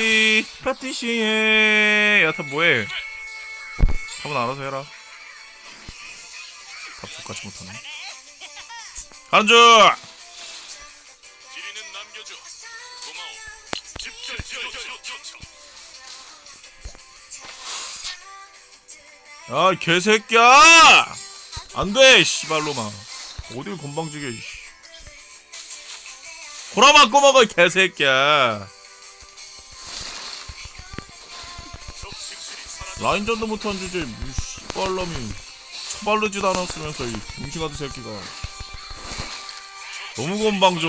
삐 파티시에. 야타 뭐해? 답은 알아서 해라. 답 족같이 못하네. 한주 요청. 야 개새끼야! 안돼 씨발로마. 어딜 건방지게 이씨. 고라 맞고 먹어 이 개새끼야 라인전도 못한 주제 이 씨발놈이 처발르지도 않았으면서 이 병신같은 새끼가. 너무 건방져.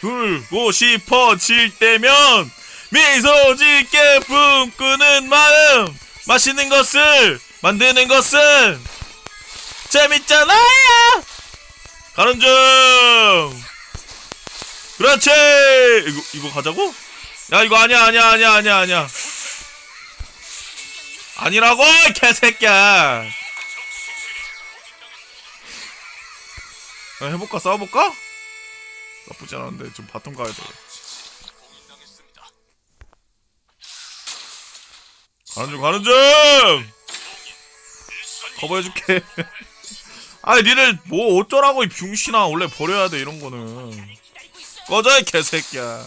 불고 싶어 질 때면 미소 짓게 품꾸는 마음. 맛있는 것을 만드는 것은 재밌잖아요 가는 중. 그렇지. 이거 이거 가자고? 야 이거 아니야 아니야 아니야 아니야 아니야 아니라고 이 개새끼야. 야, 해볼까? 싸워볼까? 나쁘지 않은데 좀 바텀 가야 돼. 가는 중 가는 중! 커버해줄게. 아니 니를 뭐 어쩌라고 이 병신아. 원래 버려야 돼 이런 거는. 꺼져 이 개새끼야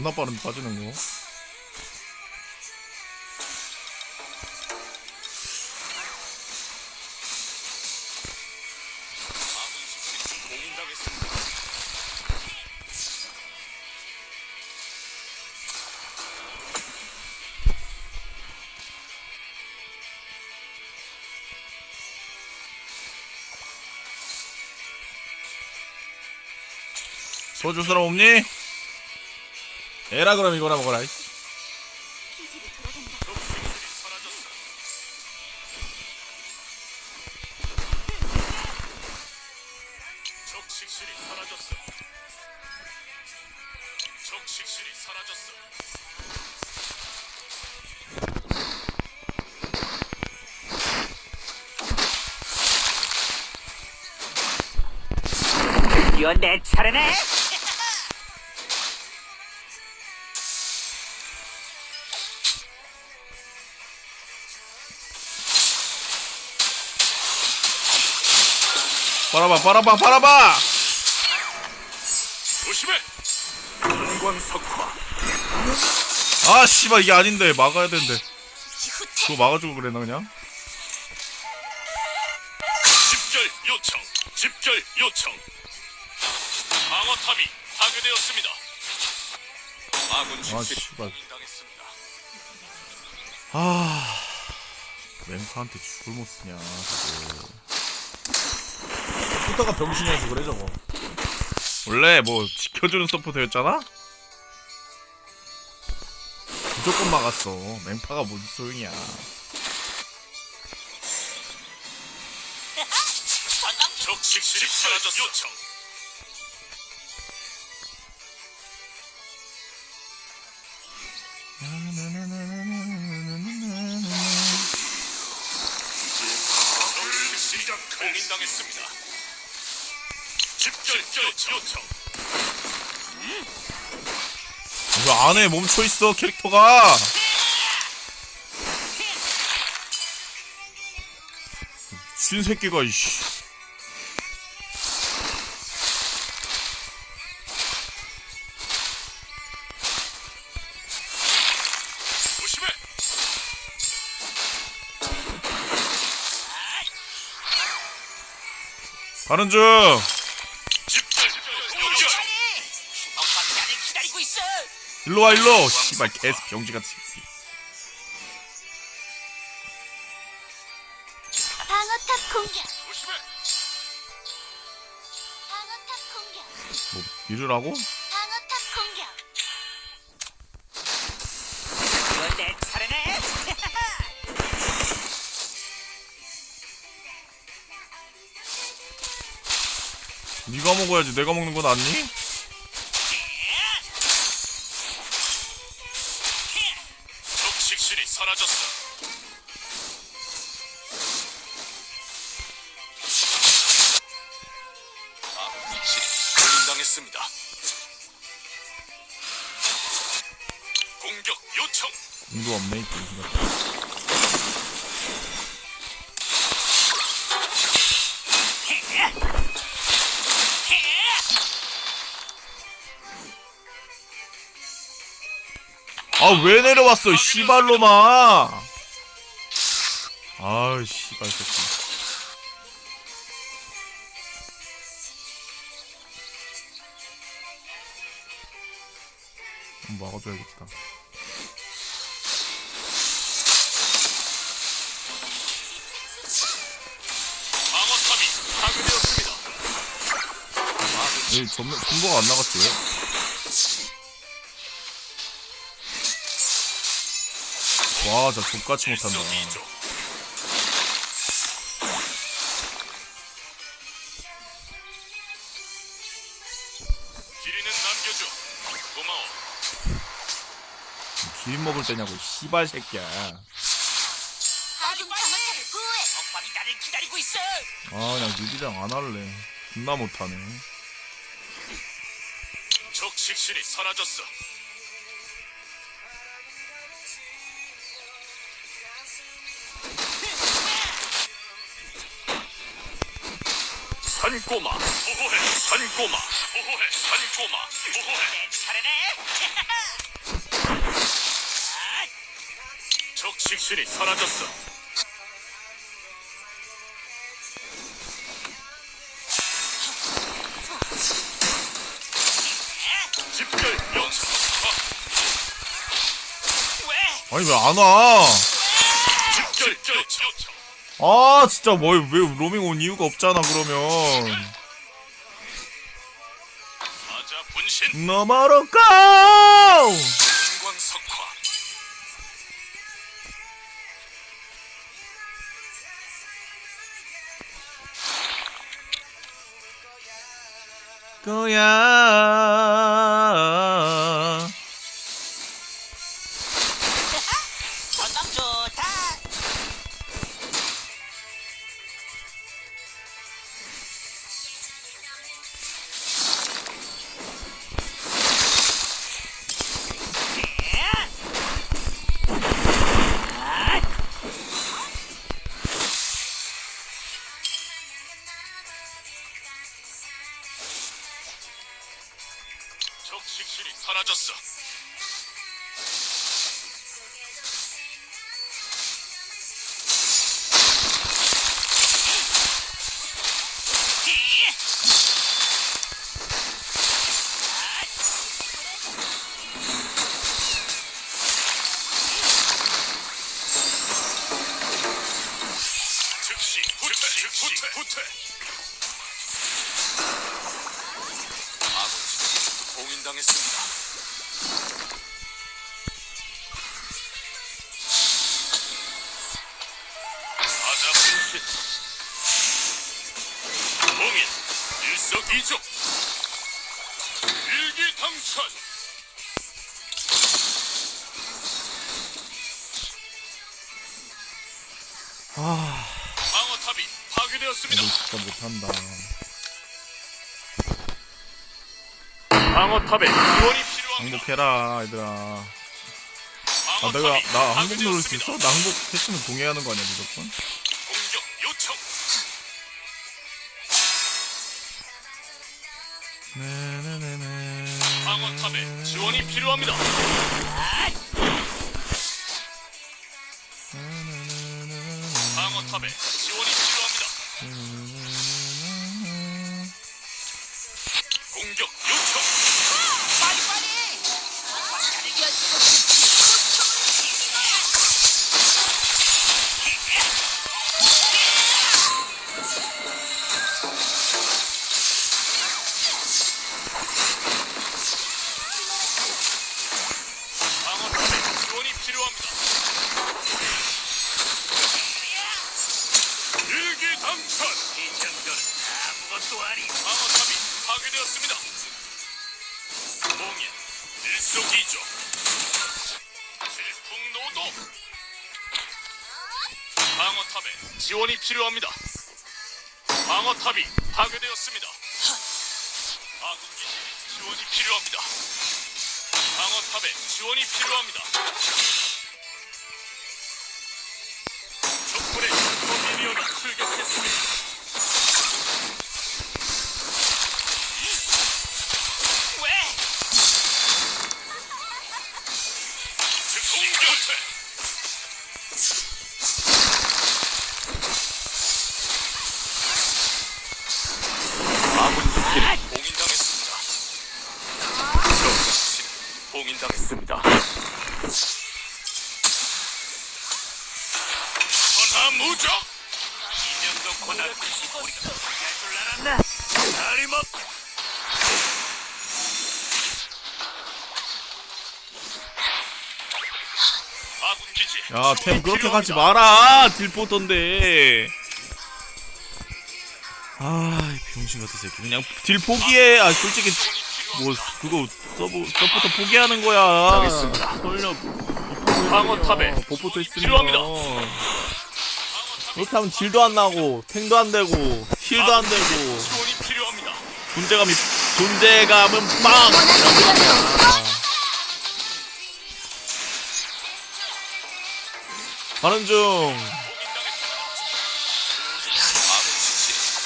존나 빠른데 빠지는 거. 소주 사람 없니? 에라 그럼 이거나 먹어라. 드디어 내 차례네. 빨아봐 빨아봐 빨아봐 조심해. 영광석화. 아 씨발 이게 아닌데 막아야 되는데 그거 막아주고 그랬나 그냥? 집결 요청. 집결 요청. 방어탑이 파괴되었습니다. 아군 아 씨발 당했습니다. 아 맹파한테 죽을 못 쓰냐 저거 서포터가 병신이어서 그래 저거 원래 뭐 지켜주는 서포터였잖아? 무조건 막았어 맹파가 무슨 소용이야 적식 실이 사라졌어. 요청. 적식실이 공인당했습니다. 요청. 왜 안에 멈춰 있어 캐릭터가 신 새끼가 이씨 조심해. 가는 중 일로와 일로 씨발 개스 병신같은 새끼 방어탑 공격. 방어탑 공격. 뭐 밀으라고? 방어탑 공격. 네가 먹어야지 내가 먹는 건 아니? 공인당했습니다. 공격 요청. 인도 없네 이. 아왜 내려왔어 이 씨발로마 아이 씨발 새끼 막아줘야겠다. 이 전면 분보가 안 나갔지 왜? 와, 진짜 족같이 못한다. 먹을 때냐고, 씨발 새끼야. 아군 방어탑을 보호해. 적밥이 나를 기다리고 있어. 아, 그냥 니들이랑 안 할래. 존나 못하네. 적식실이 사라졌어. 산꼬마 보호해 산꼬마 보호해 산꼬마 보호해 내 차례네. 적식실이 사라졌어. 집결 연습. 왜? 아니, 왜 안 와? 집결 요청. 아, 진짜 뭐, 왜 로밍 온 이유가 없잖아, 그러면. 사자 분신 너머로 고! 거야. 식실이 사라졌어. 즉시 후퇴 즉시 후퇴. 측이 봉인당했습니다. 사자 분신 봉인 일석이조 일기당천 아, 방어탑이 파괴되었습니다. 진짜 못한다. 방어탑에 지원이 필요합니다. 항복해라, 얘들아. 아, 내가, 방어탑이 나 항복 누를 수 파괴되었습니다. 있어? 나 항복 했으면 동의하는 거 아니야, 무조건? 공격 요청. 네네네네. 방어탑에 지원이 필요합니다. 방어탑에 지원이 필요합니다. 자원이 필요합니다. 일기 당선. 이 정도는 아무것도 아니. 방어탑이 파괴되었습니다. 공연 일석이조. 질풍노도. 방어탑에 지원이 필요합니다. 방어탑이 파괴되었습니다. 아군 기 지원이 필요합니다. 방어탑에 지원이 필요합니다. 적군의 도미니언이 출격했습니다. 봉인당했습니다. 천하무적 이 정도 고난 우리가 포기할 줄 알았나? 다리먹 아군 기지 야, 템 그렇게. 가지 마라! 딜포던데. 아, 이 병신 같은 새끼. 그냥 딜 포기해. 아, 솔직히, 뭐, 그거, 서브, 서부터 포기하는 거야. 알겠습니다. 설령, 방어 탑에 버프도 있으면. 필요합니다. 그렇게 하면 딜도 안 나고, 탱도 안 되고, 힐도 안 되고, 지원이 필요합니다. 존재감이, 존재감은 빵! 가는 중.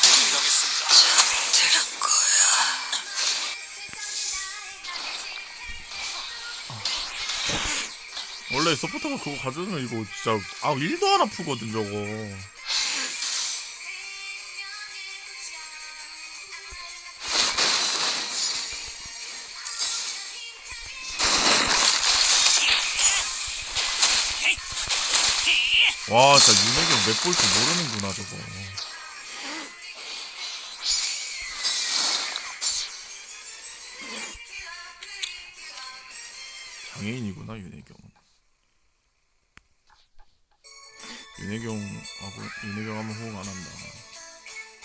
봉인당했습니다. 원래 서포터가 그거 가져오면 이거 진짜 아 1도 안 아프거든 저거. 와 진짜 윤혁이 몇 볼줄 모르는구나 저거. 장애인이구나 윤혜경은 윤혜경하고 윤혜경 하면 호응 안 한다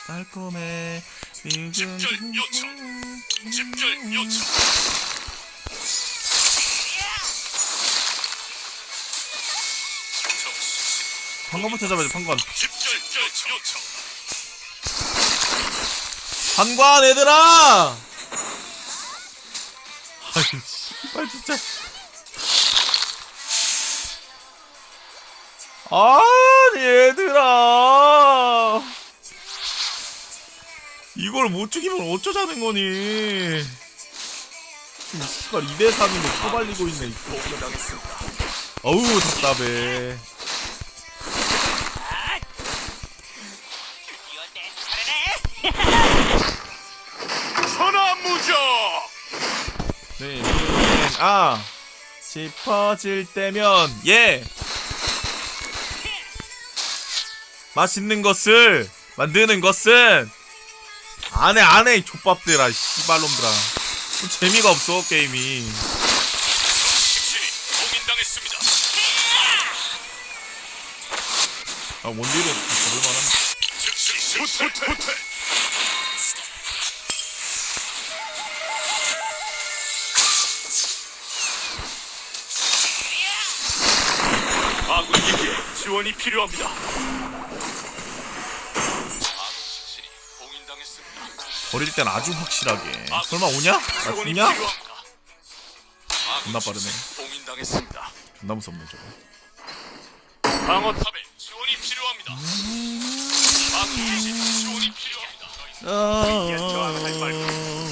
깔끔해 집결 요청. 집결 요청. 판관부터 잡아야지 판관 집결 요청. 판관 얘들아 아이 씨발 진짜 아니 얘들아 이걸 못 죽이면 어쩌자는 거니 지금 씨발 2대 3인데 쳐발리고 있네 이 봉인당했습니다. 어우 답답해. 천하무적. 네, 네, 아 짚어질 때면 예 맛있는 것을 만드는 것은 안해 안해 이 족밥들아 씨발놈들아 뭐 재미가 없어 게임이. 아 원딜은 후퇴. 아군 기지에 지원이 필요합니다. 버릴 땐 아주 확실하게 아군 설마 오냐? 나 죽냐? 존나 빠르네. 봉인당했습니다. 존나 무섭네 저거 방어탑에 지원이 필요합니다. 아군 기지 지원이 필요합니다.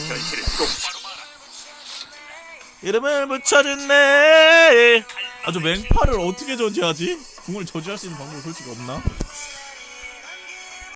결실을 똑바로 말아. 이름을 붙여줬네 아저 맹파를 어떻게 저지하지? 궁을 저지할 수 있는 방법이 솔직히 없나?